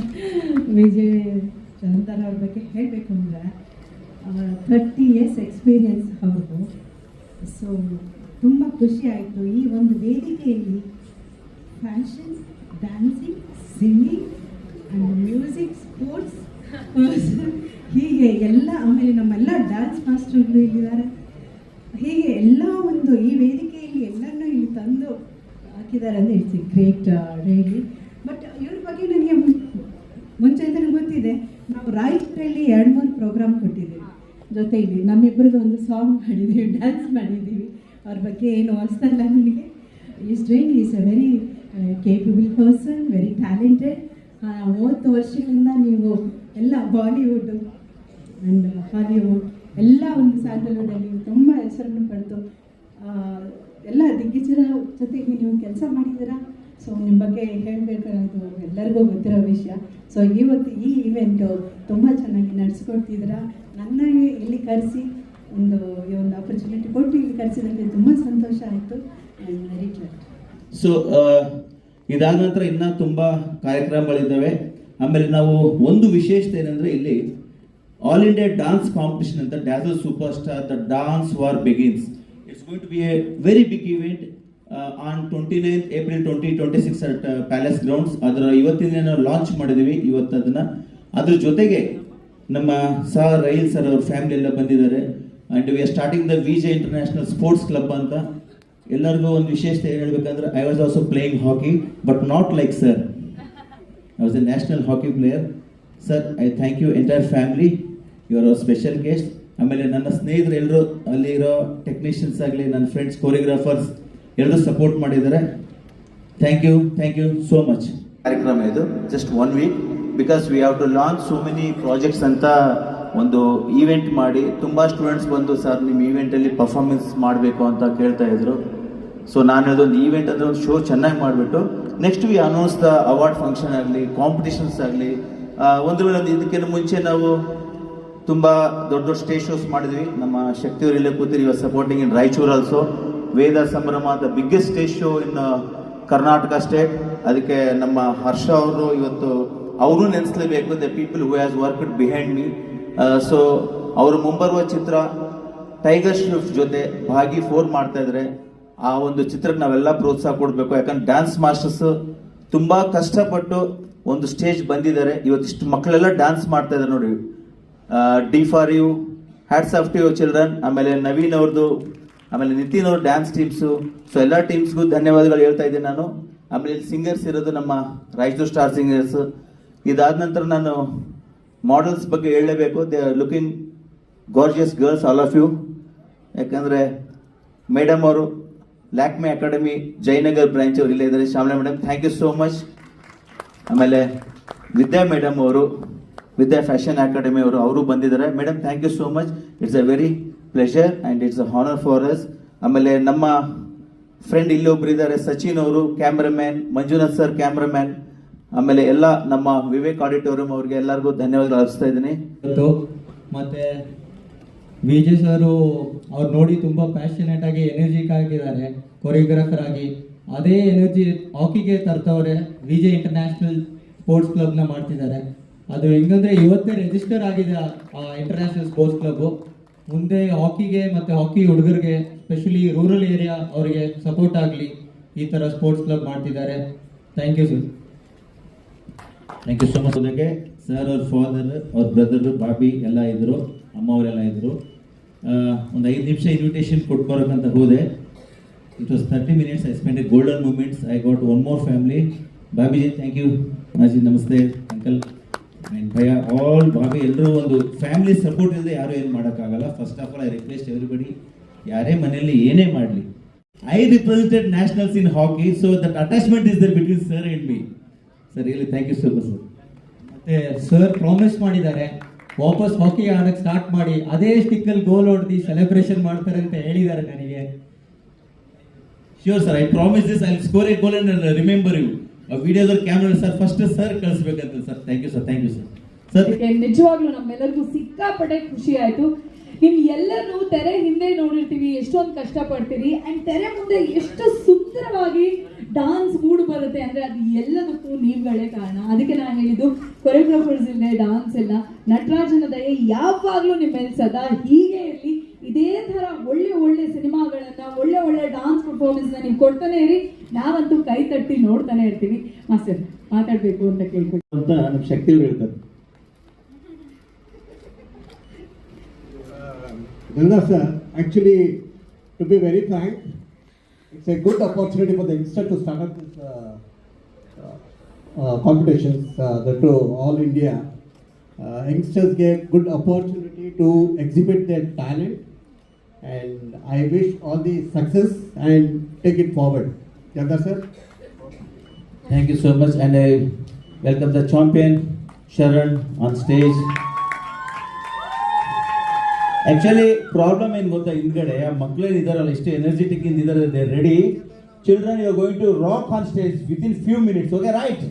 ವಿಜಯ್ ಚಂದನ್ ಅವ್ರ ಬಗ್ಗೆ ಹೇಳಬೇಕು ಅಂದರೆ ಥರ್ಟಿ ಇಯರ್ಸ್ ಎಕ್ಸ್ಪೀರಿಯನ್ಸ್ ಅವ್ರದ್ದು ಸೊ ತುಂಬ ಖುಷಿ ಆಯಿತು. ಈ ಒಂದು ವೇದಿಕೆಯಲ್ಲಿ fashion dancing singing and music sports ಹೀಗೆ ಎಲ್ಲ, ಆಮೇಲೆ ನಮ್ಮೆಲ್ಲ ಡ್ಯಾನ್ಸ್ ಮಾಸ್ಟರ್ಗಳು ಇಲ್ಲಿದ್ದಾರೆ. ಹೀಗೆ ಎಲ್ಲ ಒಂದು ಈ ವೇದಿಕೆಯಲ್ಲಿ ಎಲ್ಲರನ್ನೂ ಇಲ್ಲಿ ತಂದು ಹಾಕಿದ್ದಾರೆ ಅಂದರೆ ಇಟ್ಸ್ ಗ್ರೇಟ್ ರೇಲಿ ಬಟ್ ಇವ್ರ ಬಗ್ಗೆ ನನಗೆ ಮುಂಚೆಯಿಂದಲೂ ಗೊತ್ತಿದೆ, ನಾವು ರಾಯಚೂರಲ್ಲಿ ಎರಡು, ಮೂರು ಪ್ರೋಗ್ರಾಮ್ ಕೊಟ್ಟಿದ್ದೀವಿ. ಜೊತೆಯಲ್ಲಿ ನಮ್ಮಿಬ್ಬರದ್ದು ಒಂದು ಸಾಂಗ್ ಮಾಡಿದ್ದೀವಿ ಡ್ಯಾನ್ಸ್ ಮಾಡಿದ್ದೀವಿ. ಅವ್ರ ಬಗ್ಗೆ ಏನು ಹೊಸ್ತಲ್ಲ ನನಗೆ is doing is a very capable person very talented ಮೂವತ್ತು ವರ್ಷಗಳಿಂದ ನೀವು ಎಲ್ಲ ಬಾಲಿವುಡ್ ಆ್ಯಂಡ್ ಹಾಲಿವುಡ್ ಎಲ್ಲ ಒಂದು ಸ್ಯಾಂಡಲ್ವುಡಲ್ಲಿ ತುಂಬ ಹೆಸರನ್ನು ಪಡೆದು ಎಲ್ಲ ದಿಗ್ಗಜರ ಜೊತೆಗೆ ನೀವು ಕೆಲಸ ಮಾಡಿದ್ದೀರಾ? ಸೊ ನಿಮ್ಮ ಬಗ್ಗೆ ಹೇಳಬೇಕಾದ್ದು ಎಲ್ಲರಿಗೂ ಗೊತ್ತಿರೋ ವಿಷಯ. ಸೊ ಇವತ್ತು ಈ ಇವೆಂಟು ತುಂಬ ಚೆನ್ನಾಗಿ ನಡೆಸ್ಕೊಡ್ತಿದ್ದೀರಾ? ನನ್ನ ಇಲ್ಲಿ ಕರೆಸಿ ಒಂದು, ಈ ಒಂದು ಆಪರ್ಚುನಿಟಿ ಕೊಟ್ಟು ಇಲ್ಲಿ ಕರೆಸಿದಕ್ಕೆ ತುಂಬ ಸಂತೋಷ ಆಯಿತು. ವೆರಿ ಸೊ ಇದಾದ ನಂತರ ಇನ್ನೂ ತುಂಬ ಕಾರ್ಯಕ್ರಮಗಳಿದ್ದಾವೆ. ಆಮೇಲೆ ನಾವು ಒಂದು ವಿಶೇಷತೆ ಏನಂದರೆ ಇಲ್ಲಿ ಆಲ್ ಇಂಡಿಯಾ ಡಾನ್ಸ್ ಕಾಂಪಿಟಿಷನ್ ಅಂತ dazzle super star the dance war begins it's going to be a very big event on twenty nine April twenty twenty six at palace grounds ಅದರ ಇವತ್ತಿನ ನಾವು ಲಾಂಚ್ ಮಾಡಿದ್ದೀವಿ ಇವತ್ತು ಅದನ್ನ ಅದ್ರ ಜೊತೆಗೆ ನಮ್ಮ ಸರ್ ರೈಲ್ ಸರ್ ಅವ್ರ ಫ್ಯಾಮಿಲಿ ಎಲ್ಲ ಬಂದಿದ್ದಾರೆ. And we are starting the VJ international sports club ಅಂತ. ಎಲ್ಲರಿಗೂ ಒಂದು ವಿಶೇಷತೆ ಏನು ಹೇಳ್ಬೇಕಂದ್ರೆ I was also playing hockey but not like sir I was a national hockey player sir I thank you entire family are special guest ಆಮೇಲೆ ನನ್ನ ಸ್ನೇಹಿತರು ಎಲ್ಲರೂ ಅಲ್ಲಿರೋ ಟೆಕ್ನಿಷಿಯನ್ಸ್ ಆಗಲಿ, ನನ್ನ ಫ್ರೆಂಡ್ಸ್ ಕೊರಿಯೋಗ್ರಾಫರ್ಸ್ ಎಲ್ಲರೂ ಸಪೋರ್ಟ್ ಮಾಡಿದ್ದಾರೆ. Thank you thank you so much ಕಾರ್ಯಕ್ರಮ ಇದು. Just one week because we have to launch so many projects ಅಂತ ಒಂದು ಈವೆಂಟ್ ಮಾಡಿ, ತುಂಬ ಸ್ಟೂಡೆಂಟ್ಸ್ ಬಂದು, ಸರ್, ನಿಮ್ಮ ಈವೆಂಟಲ್ಲಿ ಪರ್ಫಾರ್ಮೆನ್ಸ್ ಮಾಡಬೇಕು ಅಂತ ಕೇಳ್ತಾ ಇದ್ರು. ಸೊ ನಾನು ಅದೊಂದು ಈವೆಂಟ್ ಅಂದರೆ ಒಂದು ಶೋ ಚೆನ್ನಾಗಿ ಮಾಡಿಬಿಟ್ಟು next we announce the award function ಆಗಲಿ ಕಾಂಪಿಟೇಷನ್ಸ್ ಆಗಲಿ ಒಂದು ವೇಳೆ ಒಂದು ಇದಕ್ಕಿಂತ ಮುಂಚೆ ನಾವು ತುಂಬ ದೊಡ್ಡ ದೊಡ್ಡ ಸ್ಟೇಜ್ ಶೋಸ್ ಮಾಡಿದ್ವಿ. ನಮ್ಮ ಶಕ್ತಿಯವರು ಇಲ್ಲೇ ಕೂತಿರಿ, ಇವಾಗ supporting in Raichur also Veda Sambhrama the biggest stage show in Karnataka state ಅದಕ್ಕೆ ನಮ್ಮ ಹರ್ಷ ಅವರು ಇವತ್ತು ಅವರು ನೆನೆಸಲೇಬೇಕು the people who has worked behind me so ಅವರು ಮುಂಬರುವ ಚಿತ್ರ ಟೈಗರ್ ಶ್ರೂಫ್ ಜೊತೆ ಭಾಗಿ ಫೋರ್ ಮಾಡ್ತಾ ಇದ್ರೆ ಆ ಒಂದು ಚಿತ್ರಕ್ಕೆ ನಾವೆಲ್ಲ ಪ್ರೋತ್ಸಾಹ ಕೊಡಬೇಕು. ಯಾಕಂದ್ರೆ ಡ್ಯಾನ್ಸ್ ಮಾಸ್ಟರ್ಸ್ ತುಂಬಾ ಕಷ್ಟಪಟ್ಟು ಒಂದು ಸ್ಟೇಜ್ ಬಂದಿದ್ದಾರೆ. ಇವತ್ತಿಷ್ಟು ಮಕ್ಕಳೆಲ್ಲ ಡ್ಯಾನ್ಸ್ ಮಾಡ್ತಾ ಇದ್ದಾರೆ ನೋಡಿ. D for you hats off to your children ಆಮೇಲೆ ನವೀನ್ ಅವ್ರದ್ದು ಆಮೇಲೆ ನಿತಿನ್ ಅವ್ರ ಡ್ಯಾನ್ಸ್ ಟೀಮ್ಸು ಸೊ ಎಲ್ಲ ಟೀಮ್ಸ್ಗೂ ಧನ್ಯವಾದಗಳು ಹೇಳ್ತಾ ಇದ್ದೀನಿ ನಾನು. ಆಮೇಲೆ ಇಲ್ಲಿ ಸಿಂಗರ್ಸ್ ಇರೋದು ನಮ್ಮ ರಾಯಚೂರು ಸ್ಟಾರ್ ಸಿಂಗರ್ಸ್ ಇದಾದ ನಂತರ ನಾನು ಮಾಡಲ್ಸ್ ಬಗ್ಗೆ ಹೇಳಲೇಬೇಕು. They are looking gorgeous girls all of you ಯಾಕಂದರೆ ಮೇಡಮ್ ಅವರು ಲ್ಯಾಕ್ಮೆ ಅಕಾಡೆಮಿ, ಜಯನಗರ್ ಬ್ರಾಂಚ್ ಅವರು ಇಲ್ಲೇ ಇದ್ದಾರೆ. Shyamala madam thank you so much ಆಮೇಲೆ ವಿದ್ಯಾ ಮೇಡಮ್ ಅವರು, ವಿದ್ಯಾ ಫ್ಯಾಷನ್ ಅಕಾಡೆಮಿ ಅವರು ಅವರು ಬಂದಿದ್ದಾರೆ. Madam thank you so much it's a very pleasure and it's a honour for us ಆಮೇಲೆ ನಮ್ಮ ಫ್ರೆಂಡ್ ಇಲ್ಲೊಬ್ರು ಇದ್ದಾರೆ ಸಚಿನ್ ಅವರು ಕ್ಯಾಮ್ರಾಮ್ಯಾನ್ ಮಂಜುನಾಥ್ ಸರ್ ಕ್ಯಾಮ್ರಾಮ್ಯಾನ್ ಆಮೇಲೆ ಎಲ್ಲ ನಮ್ಮ ವಿವೇಕ್ ಆಡಿಟೋರಿಯಂ ಅವ್ರಿಗೆ ಎಲ್ಲರಿಗೂ ಧನ್ಯವಾದಗಳು ಅರ್ಪಿಸ್ತಾ ಇದ್ದೀನಿ. ಮತ್ತೆ ವಿಜಯ್ ಸರು ಅವ್ರು ನೋಡಿ ತುಂಬ ಪ್ಯಾಷನೇಟ್ ಆಗಿ ಎನರ್ಜಿಕ್ ಆಗಿದ್ದಾರೆ ಕೊರಿಯೋಗ್ರಾಫರ್ ಆಗಿ. ಅದೇ ಎನರ್ಜಿ ಹಾಕಿಗೆ ತರ್ತವ್ರೆ, ವಿಜಯ್ ಇಂಟರ್ನ್ಯಾಷನಲ್ ಸ್ಪೋರ್ಟ್ಸ್ ಕ್ಲಬ್ನ ಮಾಡ್ತಿದ್ದಾರೆ. ಅದು ಹೆಂಗಂದ್ರೆ ಇವತ್ತೇ ರಿಜಿಸ್ಟರ್ ಆಗಿದೆ ಆ ಇಂಟರ್ನ್ಯಾಷನಲ್ ಸ್ಪೋರ್ಟ್ಸ್ ಕ್ಲಬ್ ಮುಂದೆ ಹಾಕಿಗೆ ಮತ್ತು ಹಾಕಿ ಹುಡುಗರಿಗೆ ಸ್ಪೆಷಲಿ ರೂರಲ್ ಏರಿಯಾ ಅವರಿಗೆ ಸಪೋರ್ಟ್ ಆಗಲಿ, ಈ ಥರ ಸ್ಪೋರ್ಟ್ಸ್ ಕ್ಲಬ್ ಮಾಡ್ತಿದ್ದಾರೆ. Thank you sir thank you so much ಅದಕ್ಕೆ ಸರ್ ಅವ್ರ ಫಾದರ್ ಅವ್ರ ಬ್ರದರ್ ಬಾಬಿ ಎಲ್ಲ ಇದ್ರು ಅಮ್ಮ ಅವರೆಲ್ಲ ಇದ್ರು ಒಂದು ಐದು ನಿಮಿಷ ಇನ್ವಿಟೇಷನ್ ಕೊಟ್ಟು ಬರೋಕ್ಕಂತ ಹೋದೆ. It was thirty minutes I spend a golden moments I got one more family ಬಾಬಿಜಿ thank you ಮಾಜಿ ನಮಸ್ತೆ ಅಂಕಲ್ ಆ್ಯಂಡ್ ಭಯ ಆಲ್ ಭಾಗ ಎಲ್ಲರೂ ಒಂದು ಫ್ಯಾಮಿಲಿ ಸಪೋರ್ಟ್ ಇಲ್ಲದೆ ಯಾರೂ ಏನು ಮಾಡೋಕ್ಕಾಗಲ್ಲ. First of all I request everybody ಯಾರೇ ಮನೆಯಲ್ಲಿ ಏನೇ ಮಾಡಲಿ I represented nationals in hockey so that attachment is there between sir and me sir really thank you so much sir ಮತ್ತೆ ಸರ್ ಪ್ರಾಮಿಸ್ ಮಾಡಿದ್ದಾರೆ ವಾಪಸ್ ಹಾಕಿ ಆಡಕ್ಕೆ ಸ್ಟಾರ್ಟ್ ಮಾಡಿ ಅದೇ ಸ್ಟಿಕ್ಕಲ್ಲಿ ಗೋಲ್ ಹೊಡೆದು ಸೆಲೆಬ್ರೇಷನ್ ಮಾಡ್ತಾರೆ ಅಂತ ಹೇಳಿದ್ದಾರೆ ನನಗೆ. Sure sir I promise this I score a goal and remember you ವಿಡಿಯೋದಲ್ಲಿ camera sir first sir ಕಳಿಸ್ಬೇಕಂತ sir. Thank you sir thank you sir ಅದಕ್ಕೆ ನಿಜವಾಗ್ಲೂ ನಮ್ಮೆಲ್ಲರಿಗೂ ಸಿಕ್ಕಾಪಟ್ಟೆ ಖುಷಿ ಆಯ್ತು. ನಿಮ್ ಎಲ್ಲರೂ ತೆರೆ ಹಿಂದೆ ನೋಡಿರ್ತೀವಿ, ಎಷ್ಟೊಂದು ಕಷ್ಟಪಡ್ತೀರಿ ಅಂಡ್ ತೆರೆ ಮುಂದೆ ಎಷ್ಟು ಸುಂದರವಾಗಿ ಡಾನ್ಸ್ ಮೂಡ್ ಬರುತ್ತೆ ಅಂದ್ರೆ ಅದು ಎಲ್ಲದಕ್ಕೂ ನೀವುಗಳೇ ಕಾರಣ. ಅದಕ್ಕೆ ನಾನು ಹೇಳಿದ್ದು ಕೊರಿಯೋಗ್ರಾಫರ್ಸ್ ಇಲ್ಲದೆ ಡಾನ್ಸ್ ಇಲ್ಲ ನಟರಾಜನ ದಯೆ ಯಾವಾಗ್ಲೂ ನಿಮ್ಮೆಲ್ಸದ ಮೇಲೆ ಸದಾ ಹೀಗೆ ಇರಲಿ. ಇದೇ ತರ ಒಳ್ಳೆ ಒಳ್ಳೆ ಸಿನಿಮಾಗಳನ್ನ, ಒಳ್ಳೆ ಒಳ್ಳೆ ಡಾನ್ಸ್ ಪರ್ಫಾರ್ಮೆನ್ಸ್ ನೀವು ಕೊಡ್ತಾನೆ ಇರಿ. ನಾವಂತೂ ಕೈ ತಟ್ಟಿ ನೋಡ್ತಾನೆ ಇರ್ತೀವಿ. ಮಾಸ್ಟರ್, ಮಾತಾಡ್ಬೇಕು ಅಂತ ಕೇಳ್ಬೇಕು Shakti Ganga sir actually to be very fine it's a good opportunity for the institute to start this competitions to all India ಯಂಗ್ಸ್ಟರ್ಸ್ಗೆ good opportunity to exhibit the talent and I wish all the success and take it forward. Ganga sir. Thank you so much, and I welcome the champion Sharan on stage. Actually problem ಏನು ಗೊತ್ತಾ ಹಿಂದ್ಗಡೆ ಆ ಮಕ್ಳೇನು ಇದಾರಲ್ಲ ಎಷ್ಟು energetic ಇಂದ ಇದಾರೆ ready children you going to rock on stage with in few minutes okay right